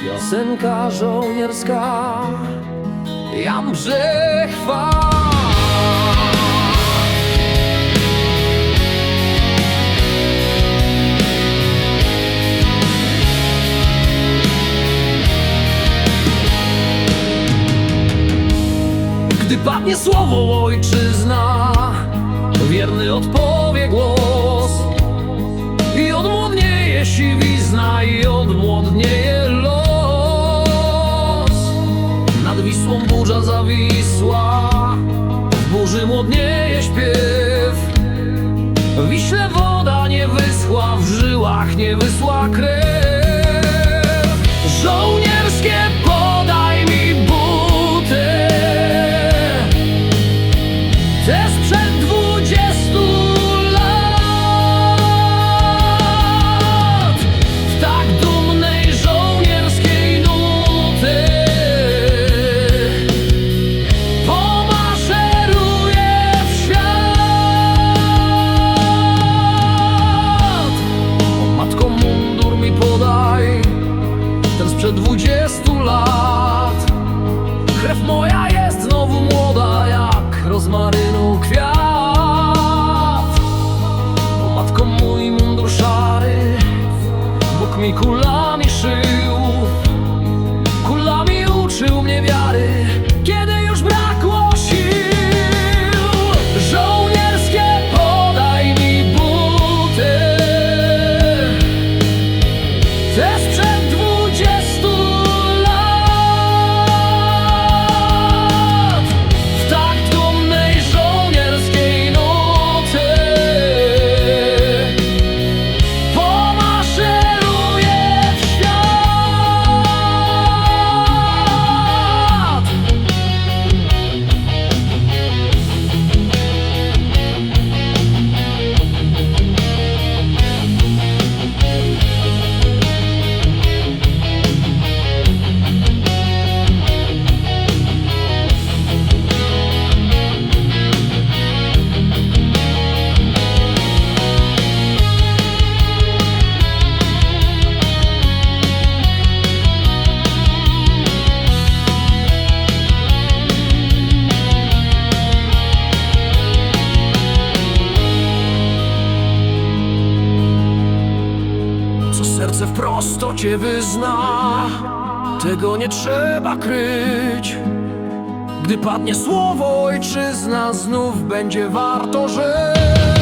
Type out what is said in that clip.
piosenka żołnierska. Jan Brzechwa Gdy padnie słowo ojczyzna Wierny odpowie głos. I odmłodnieje siwizna I odmłodnieje los burza zawisła W burzy młodnieje śpiew Wiśle woda nie wyschła, w żyłach nie wysła krew. Sprzed dwudziestu lat. Krew moja jest znowu młoda, jak rozmarynu kwiat. Serce wprost to cię wyzna. Tego nie trzeba kryć. Gdy padnie słowo ojczyzna Znów będzie warto żyć